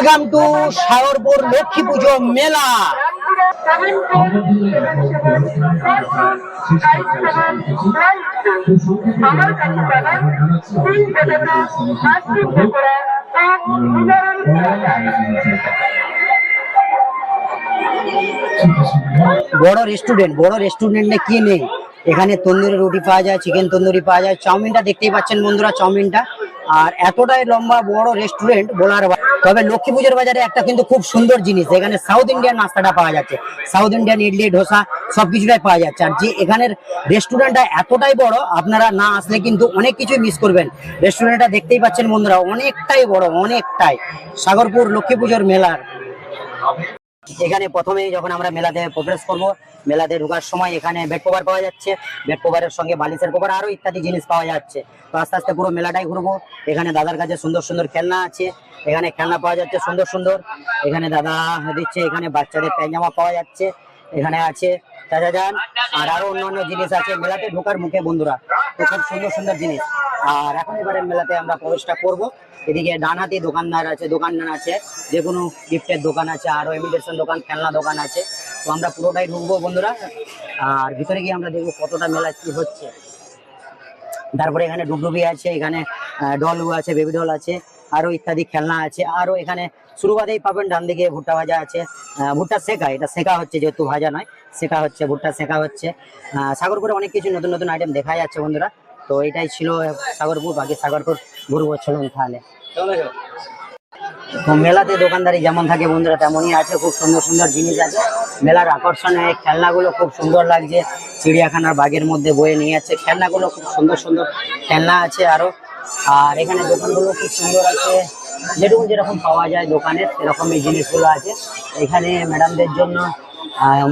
Welcome to Sagarpur Lakshmi পুজো মেলা। বড় restaurant বড় রেস্টুরেন্টে কি নেই? এখানে তন্দুরি রুটি পাওয়া যায় চিকেন তন্দুরি পাওয়া যায়, চাউমিনটা দেখতেই পাচ্ছেন বন্ধুরা, চাউমিনটা। আর এতটাই লম্বা বড় রেস্টুরেন্ট বলার তবে লক্ষ্মী পুজোর বাজারে একটা কিন্তু খুব সুন্দর জিনিস এখানে সাউথ ইন্ডিয়ান নাস্তাটা পাওয়া যাচ্ছে। সাউথ ইন্ডিয়ান ইডলি, ধোসা, সবকিছুটাই পাওয়া যাচ্ছে। আর যে এখানের রেস্টুরেন্টটা এতটাই বড়, আপনারা না আসলে কিন্তু অনেক কিছুই মিস করবেন। রেস্টুরেন্টটা দেখতেই পাচ্ছেন বন্ধুরা, অনেকটাই বড়, অনেকটাই। সাগরপুর লক্ষ্মী পুজোর মেলার। এখানে প্রথমেই যখন আমরা মেলাতে প্রবেশ করব, মেলাতে ঢোকার সময় এখানে বেড কভার পাওয়া যাচ্ছে। বেড কভারের সঙ্গে বালিশের কভার আরও ইত্যাদি জিনিস পাওয়া যাচ্ছে। তো আস্তে আস্তে পুরো মেলাটাই ঘুরবো। এখানে দাদার কাছে সুন্দর সুন্দর খেলনা আছে। এখানে খেলনা পাওয়া যাচ্ছে সুন্দর সুন্দর। এখানে দাদা দিচ্ছে, এখানে বাচ্চাদের প্যাজামা পাওয়া যাচ্ছে। এখানে আছে চাচা যান, আর আরও অন্যান্য জিনিস আছে। মেলাতে ঢোকার মুখে বন্ধুরা খুব সুন্দর সুন্দর জিনিস। আর এখন এবারে মেলাতে আমরা প্রবেশটা করব। এদিকে ডান হাতে দোকানদার আছে দোকানদার আছে, যে কোনো গিফটের দোকান আছে, আরও ইমিটেশন দোকান, খেলনা দোকান আছে। তো আমরা পুরোটাই ঢুকবো বন্ধুরা। আর ভিতরে গিয়ে আমরা দেখব কতটা মেলা কি হচ্ছে। তারপরে এখানে ডুবডুবি আছে, এখানে ডলু আছে, বেবি ডল আছে, আরও ইত্যাদি খেলনা আছে। আরও এখানে শুরুবাতেই পাবেন ডান দিকে ভুট্টা ভাজা আছে। ভুট্টা শেখা, এটা শেখা হচ্ছে যেহেতু ভাজা নয়, শেখা হচ্ছে, ভুট্টা শেখা হচ্ছে। সাগরপুরে অনেক কিছু নতুন নতুন আইটেম দেখা যাচ্ছে বন্ধুরা। তো এটাই ছিল সাগরপুর, বাকি সাগরপুর ঘুরবো চলুন তাহলে। তো মেলাতে দোকানদারি যেমন থাকে বন্ধুরা, তেমনই আছে, খুব সুন্দর সুন্দর জিনিস আছে। মেলার আকর্ষণে খেলনাগুলো খুব সুন্দর লাগছে। চিড়িয়াখানার বাগের মধ্যে বয়ে নিয়ে যাচ্ছে। খেলনাগুলো খুব সুন্দর সুন্দর খেলনা আছে আরও। আর এখানে দোকানগুলো খুব সুন্দর আছে। যেরকম যেরকম পাওয়া যায় দোকানে, সেরকমই জিনিসগুলো আছে। এখানে ম্যাডামদের জন্য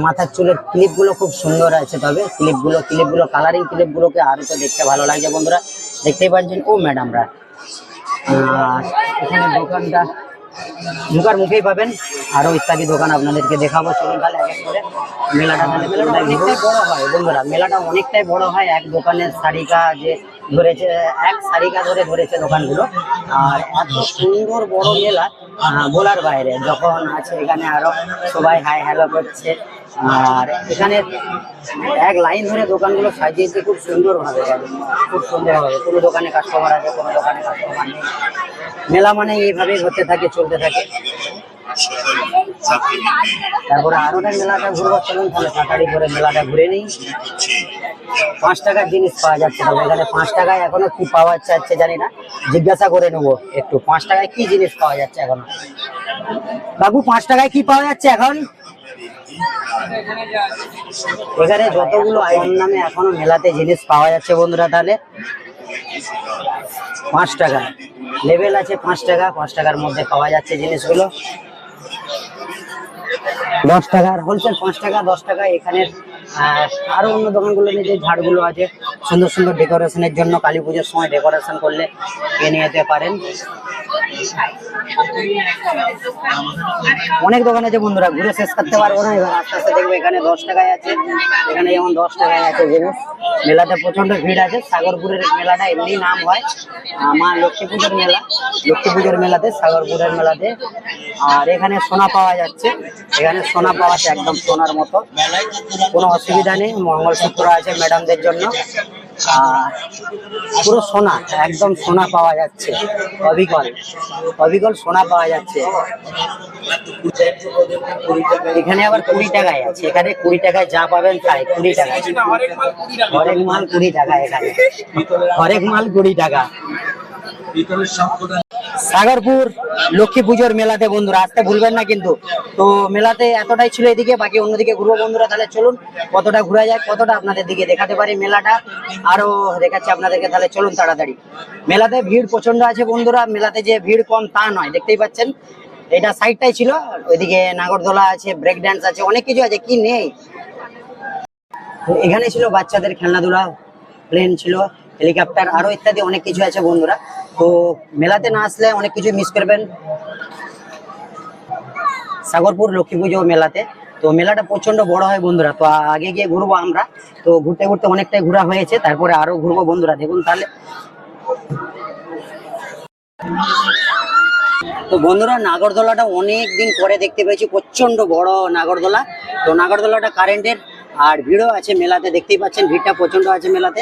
মাথার চুলের ক্লিপগুলো খুব সুন্দর আছে, তবে ক্লিপগুলো ক্লিপগুলো কালারিং ক্লিপগুলোকে আরও তো দেখতে ভালো লাগছে বন্ধুরা। দেখতেই পাচ্ছেন, ও ম্যাডামরা এখানে দোকানটা ঢোকার মুখেই পাবেন। আরও ইত্যাদি দোকান আপনাদেরকে দেখাবো, চলুন তাহলে এক এক করে। মেলাটা মেলাটা অনেকটাই বড় হয় বন্ধুরা, মেলাটা অনেকটাই বড় হয় এক দোকানের সারিকা যে ধরেছে, এক সারিকা ধরে ধরেছে দোকানগুলো। আর এত সুন্দর বড় মেলা বলার বাইরে। যখন আছে এখানে আরও সবাই হাই হ্যালো করছে। আর এখানে এক লাইন ধরে দোকানগুলো সাজিয়েছে, খুব সুন্দর ভাবে খুব সুন্দর ভাবে কোনো দোকানে কাস্টমার আছে, কোনো দোকানে কাস্টমার নেই। মেলা মানে এইভাবেই হতে থাকে, চলতে থাকে। তারপরে আরোটা মেলাটা ঘুরবো, চলুন তাহলে, তাড়াতাড়ি করে মেলাটা ঘুরে নিই। পাঁচ টাকার জিনিস পাওয়া যাচ্ছে তবে এখানে পাঁচ টাকায় এখনও কি পাওয়া যাচ্ছে জানি না। জিজ্ঞাসা করে নেব একটু। পাঁচ টাকায় কি জিনিস পাওয়া যাচ্ছে এখন? বাবু, পাঁচ টাকায় কি পাওয়া যাচ্ছে এখন? এখানে যতগুলো আইটেম নামে এখনও মেলাতে জিনিস পাওয়া যাচ্ছে বন্ধুরা, তাহলে পাঁচ টাকা। লেভেল আছে পাঁচ টাকা, পাঁচ টাকার মধ্যে পাওয়া যাচ্ছে জিনিসগুলো। দশ টাকার হোলসেল পাঁচ টাকা, দশ টাকা এখানে আহ, আরও অন্য দোকানগুলো যে ঝাড়গুলো আছে সুন্দর সুন্দর ডেকোরেশনের জন্য কালী পুজোর সময় ডেকোরেশন করলে কিনে যেতে পারেন। অনেক দোকান আছে বন্ধুরা, ঘুরে শেষ করতে পারব না। এবার আস্তে আস্তে দেখব এখানে দশ টাকায় আছে। এখানে যেমন দশ টাকায় আছে জিনিস মেলাতে প্রচণ্ড ভিড় আছে। সাগরপুরের মেলাটা এমনি নাম হয়। মা লক্ষ্মী পুজোর মেলা। লক্ষ্মী পুজোর মেলাতে, সাগরপুরের মেলাতে। আর এখানে সোনা পাওয়া যাচ্ছে। এখানে সোনা পাওয়া যাচ্ছে একদম সোনার মতো। কোনো অসুবিধা নেই। মঙ্গলসূত্র আছে ম্যাডামদের জন্য। পুরো সোনা, একদম সোনা পাওয়া যাচ্ছে। অবিকল অবিকল সোনা পাওয়া যাচ্ছে। এখানে আবার কুড়ি টাকায় আছে। এখানে কুড়ি টাকায় যা পাবেন তাই, কুড়ি টাকায়। হরেক মাল কুড়ি টাকা। এখানে হরেক মাল কুড়ি টাকা। সাগরপুর লক্ষ্মী পুজোর মেলাতে বন্ধুরা আসতে ভুলবেন না কিন্তু। তো মেলাতে এতটাই ছিল এদিকে, বাকি অন্যদিকে ঘুরবো বন্ধুরা, তাহলে চলুন, কতটা ঘুরা যায়, কতটা আপনাদের দিকে দেখাতে পারি মেলাটা, আরও দেখাচ্ছি আপনাদেরকে, তাহলে চলুন তাড়াতাড়ি। মেলাতে ভিড় প্রচণ্ড আছে বন্ধুরা, মেলাতে যে ভিড় কম তা নয়, দেখতেই পাচ্ছেন। এটা সাইডটাই ছিল, ওইদিকে নাগরদোলা আছে ব্রেক ড্যান্স আছে, অনেক কিছু আছে, কি নেই। এখানে ছিল বাচ্চাদের খেলনাধুলা প্লেন ছিল হেলিকপ্টার আরও ইত্যাদি অনেক কিছু আছে বন্ধুরা। তো মেলাতে না আসলে অনেক কিছু মিস করবেন। সাগরপুর লক্ষ্মী পুজো মেলাতে। তো মেলাটা প্রচণ্ড বড় হয় বন্ধুরা, তো আগে গিয়ে ঘুরবো আমরা। তো ঘুরতে ঘুরতে অনেকটাই ঘোরা হয়েছে, তারপরে আরও ঘুরবো বন্ধুরা, দেখুন তাহলে। তো বন্ধুরা, নাগরদোলাটা অনেক দিন পরে দেখতে পেয়েছি প্রচণ্ড বড় নাগরদোলা। তো নাগরদোলাটা কারেন্টের আর ভিড়ও আছে মেলাতে, দেখতেই পাচ্ছেন ভিড়টা প্রচণ্ড আছে মেলাতে।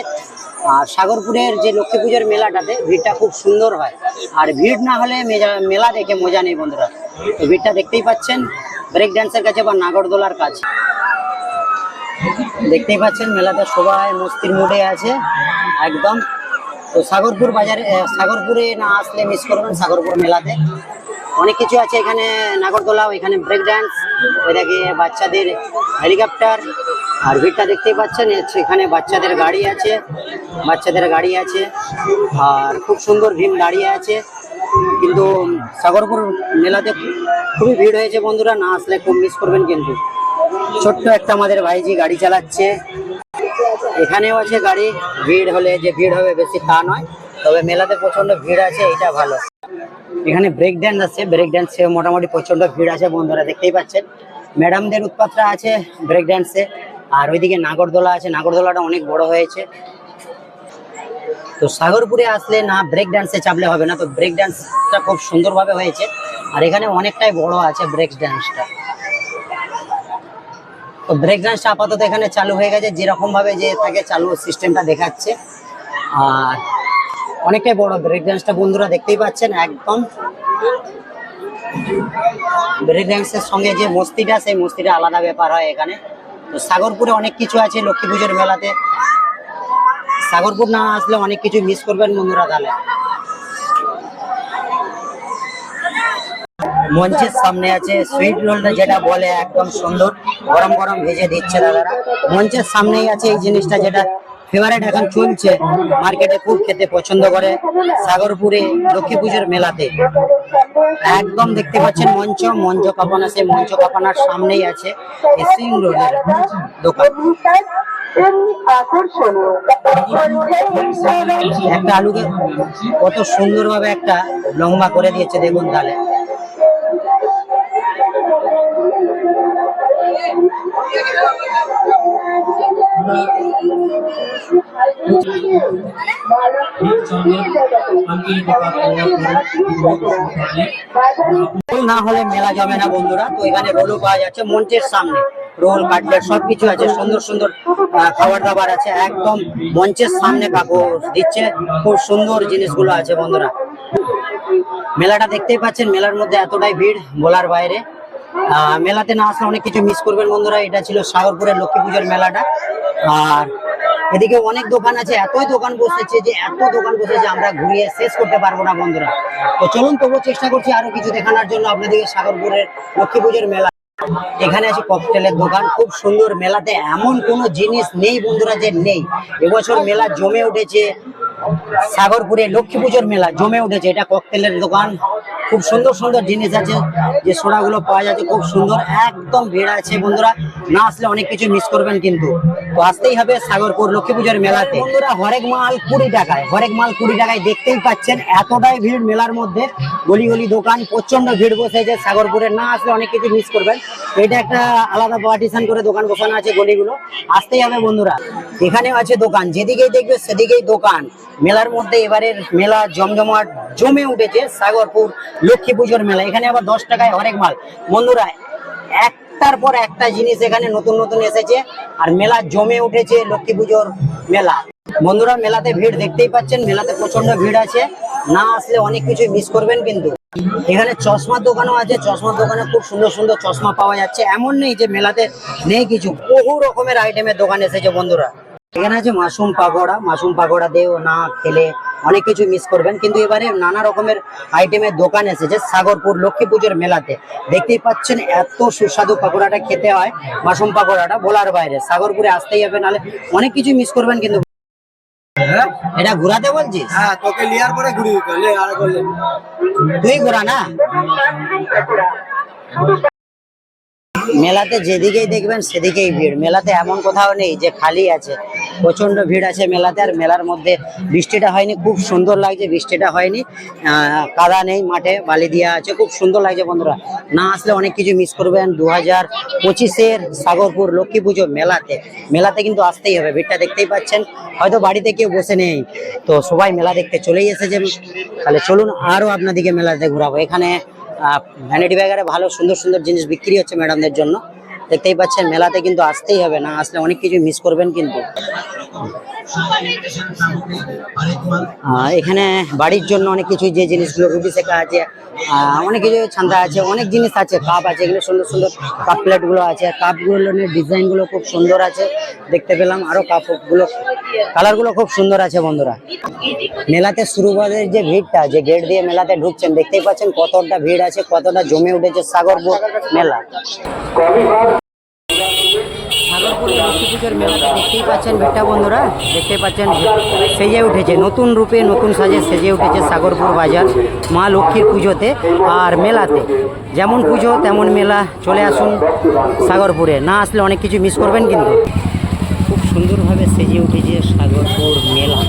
আর সাগরপুরের যে লক্ষ্মী পুজোর মেলাটাতে ভিড়টা খুব সুন্দর হয়। আর ভিড় না হলে মেলা দেখে মজা নেই বন্ধুরা। তো ভিড়টা দেখতেই পাচ্ছেন ব্রেক ড্যান্সের কাছে বা নাগরদোলার কাছে। দেখতেই পাচ্ছেন মেলাতে সবাই মস্তির মুডে আছে, একদম। তো সাগরপুর বাজারে সাগরপুরে না আসলে মিস করবেন সাগরপুর মেলাতে। অনেক কিছু আছে এখানে নাগরদোলা এখানে ব্রেক ডান্স ওইদিকে বাচ্চাদের হেলিকপ্টার আর ভিড়টা দেখতেই পাচ্ছেন এখানে বাচ্চাদের গাড়ি আছে, বাচ্চাদের গাড়ি আছে, আর খুব সুন্দর ভীম দাঁড়িয়ে আছে। কিন্তু সাগরপুর মেলাতে খুবই ভিড় হয়েছে বন্ধুরা, না আসলে খুব মিস করবেন কিন্তু। ছোট্ট একটা আমাদের ভাইজি গাড়ি চালাচ্ছে। এখানেও আছে গাড়ি, ভিড় হলে যে ভিড় হবে বেশি তা নয়, তবে মেলাতে প্রচণ্ড ভিড় আছে এটা ভালো। এখানে ব্রেক ড্যান্স আছে ব্রেক ড্যান্সে মোটামুটি প্রচণ্ড ভিড় আছে বন্ধুরা, দেখতেই পাচ্ছেন। ম্যাডামদের উৎপাতটা আছে ব্রেক ড্যান্সে আর ওইদিকে নাগরদোলা আছে, নাগরদোলাটা অনেক বড় হয়েছে। তো সাগরপুরে আসলে না ব্রেক ড্যান্সে চাপলে হবে না, তো ব্রেক ড্যান্সটা খুব সুন্দরভাবে হয়েছে। আর এখানে অনেকটাই বড় আছে ব্রেক ড্যান্সটা তো ব্রেক ডান্সটা আপাতত এখানে চালু হয়ে গেছে যেরকম ভাবে যে থাকে চালু সিস্টেমটা দেখাচ্ছে। আর অনেকটাই বড় ব্রেক ডান্সটা বন্ধুরা দেখতেই পাচ্ছেন, একদম। ব্রেক ডান্সের সঙ্গে যে মস্তিটা, সেই মস্তিটা আলাদা ব্যাপার হয় এখানে। তো সাগরপুরে অনেক কিছু আছে, লক্ষ্মী পুজোর মেলাতে। সাগরপুর না আসলে অনেক কিছু মিস করবেন বন্ধুরা তাহলে। মঞ্চের সামনে আছে সুইট রোলটা যেটা বলে, একদম সুন্দর। গরম গরম ভেজে দিচ্ছে দাদারা। মঞ্চের সামনেই আছে এই জিনিসটা যেটা ফেভারিট এখন চলছে। মার্কেটে খুব খেতে পছন্দ করে। সাগরপুরে লক্ষ্মী পুজোর মেলাতে। একদম দেখতে পাচ্ছেন মঞ্চ। মঞ্চ কাপানা সেই মঞ্চ কাপানার সামনেই আছে দোকান। একটা আলুকে কত সুন্দরভাবে একটা লম্বা করে দিয়েছে দেখুন তাহলে। রোল না হলে মেলা যাবে না বন্ধুরা। তো এখানে রোলও পাওয়া যাচ্ছে মঞ্চের সামনে। রোল, কাটলেট, সবকিছু আছে, সুন্দর সুন্দর খাবার দাবার আছে। একদম মঞ্চের সামনে কাকু দিচ্ছে। খুব সুন্দর জিনিসগুলো আছে বন্ধুরা। মেলাটা দেখতেই পাচ্ছেন, মেলার মধ্যে এতটাই ভিড় বলার বাইরে। মেলাতে না আসলে অনেক কিছু মিস করবেন বন্ধুরা। এটা ছিল সাগরপুরের লক্ষ্মী পুজোর মেলাটা। আর এদিকে অনেক দোকান আছে, এতই দোকান বসেছে যে, এত দোকান বসেছে আমরা ঘুরিয়ে শেষ করতে পারব না বন্ধুরা। তো চলুন, তবুও চেষ্টা করছি আরও কিছু দেখানোর জন্য আপনাদেরকে সাগরপুরের লক্ষ্মী পুজোর মেলা। এখানে আছে ককটেলের দোকান, খুব সুন্দর মেলাতে এমন কোনো জিনিস নেই বন্ধুরা যে নেই। এবছর মেলা জমে উঠেছে, সাগরপুরে লক্ষ্মী পুজোর মেলা জমে উঠেছে, এটা ককটেলের দোকান। খুব সুন্দর সুন্দর জিনিস আছে, যে সোডাগুলো পাওয়া যাচ্ছে খুব সুন্দর, একদম ভিড় আছে বন্ধুরা। না আসলে অনেক কিছু মিস করবেন কিন্তু। তো আসতেই হবে সাগরপুর লক্ষ্মী পুজোর মেলাতে। বন্ধুরা, হরেক মাল কুড়ি টাকায়, হরেক মাল কুড়ি টাকায় দেখতেই পাচ্ছেন এতটাই ভিড় মেলার মধ্যে। গলি গলি দোকান প্রচণ্ড ভিড় বসেছে সাগরপুরে না আসলে অনেক কিছু মিস করবেন। এটা একটা আলাদা পার্টিশন করে দোকান বসানো আছে গলিগুলো। আসতেই হবে বন্ধুরা। এখানেও আছে দোকান, যেদিকেই দেখবে সেদিকেই দোকান। মেলার মধ্যে এবারের মেলা জমজমাট জমে উঠেছে সাগরপুর লক্ষ্মী পুজোর মেলা। এখানে আবার দশ টাকায় হরেক মাল। বন্ধুরা, একটার পর একটা জিনিস এখানে নতুন নতুন এসেছে আর মেলা জমে উঠেছে লক্ষ্মী পুজোর মেলা। বন্ধুরা, মেলাতে ভিড় দেখতেই পাচ্ছেন, মেলাতে প্রচণ্ড ভিড় আছে। না আসলে অনেক কিছু মিস করবেন কিন্তু। এখানে চশমার দোকানও আছে, চশমার দোকানে খুব সুন্দর সুন্দর চশমা পাওয়া যাচ্ছে। এমন নেই যে মেলাতে নেই কিছু, বহু রকমের আইটেমের দোকান এসেছে বন্ধুরা। এখানে আছে মাশরুম পাকোড়া মাশরুম পাকোড়া দিয়েও না খেলে অনেক কিছু মিস করবেন। কিন্তু এবারে নানা রকমের আইটেমের দোকান এসেছে সাগরপুর লক্ষ্মী পুজোর মেলাতে। দেখতেই পাচ্ছেন এত সুস্বাদু পাকোড়াটা খেতে হয় মাশরুম পাকোড়াটা বলার বাইরে। সাগরপুরে আসতেই হবে নাহলে অনেক কিছু মিস করবেন কিন্তু। এটা ঘুরাতে বলছিস? হ্যাঁ তোকে লিয়ার পরে ঘুরি দিতে লে আর করলে তুই ঘোরা না? মেলাতে যেদিকেই দেখবেন সেদিকেই ভিড়। মেলাতে এমন কোথাও নেই যে খালি আছে। প্রচণ্ড ভিড় আছে মেলাতে আর মেলার মধ্যে বৃষ্টিটা হয়নি, খুব সুন্দর লাগছে বৃষ্টিটা হয়নি। কাদা নেই মাঠে, বালি দেওয়া আছে, খুব সুন্দর লাগছে বন্ধুরা। না আসলে অনেক কিছু মিস করবেন। দু হাজার পঁচিশের সাগরপুর লক্ষ্মী পুজো মেলাতে। মেলাতে কিন্তু আসতেই হবে, ভিড়টা দেখতেই পাচ্ছেন। হয়তো বাড়িতে কেউ বসে নেই। তো সবাই মেলা দেখতে চলেই এসেছে তাহলে চলুন আরও আপনাদেরকে মেলাতে ঘোরাবো। এখানে ভ্যানিটি ব্যাগারে ভালো সুন্দর সুন্দর জিনিস বিক্রি হচ্ছে ম্যাডামদের জন্য। দেখতেই পাচ্ছেন, মেলাতে কিন্তু আসতেই হবে না, আসলে অনেক কিছু মিস করবেন কিন্তু। এখানে বাড়ির জন্য অনেক কিছু, যে জিনিসগুলো রুটি শেখা আছে অনেক কিছু ছান্দা আছে, অনেক জিনিস আছে কাপ আছে, এগুলো সুন্দর সুন্দর কাপ প্লেটগুলো আছে কাপগুলোর ডিজাইনগুলো খুব সুন্দর আছে, দেখতে পেলাম আরও কাপগুলো কালারগুলো খুব সুন্দর আছে বন্ধুরা। মেলাতে শুরুবাদের যে ভিড়টা, যে গেট দিয়ে মেলাতে ঢুকছেন, দেখতেই পাচ্ছেন কতটা ভিড় আছে, কতটা জমে উঠেছে সাগরপুর মেলা। দেখতেই পাচ্ছেন ভিড়টা বন্ধুরা, দেখতেই পাচ্ছেন সেজে উঠেছে, নতুন রূপে নতুন সাজে সেজে উঠেছে সাগরপুর বাজার, মা লক্ষ্মীর পুজোতে আর মেলাতে। যেমন পুজো, তেমন মেলা, চলে আসুন সাগরপুরে। না আসলে অনেক কিছু মিস করবেন কিন্তু। খুব সুন্দরভাবে সেজে উঠেছে সাগরপুর মেলা।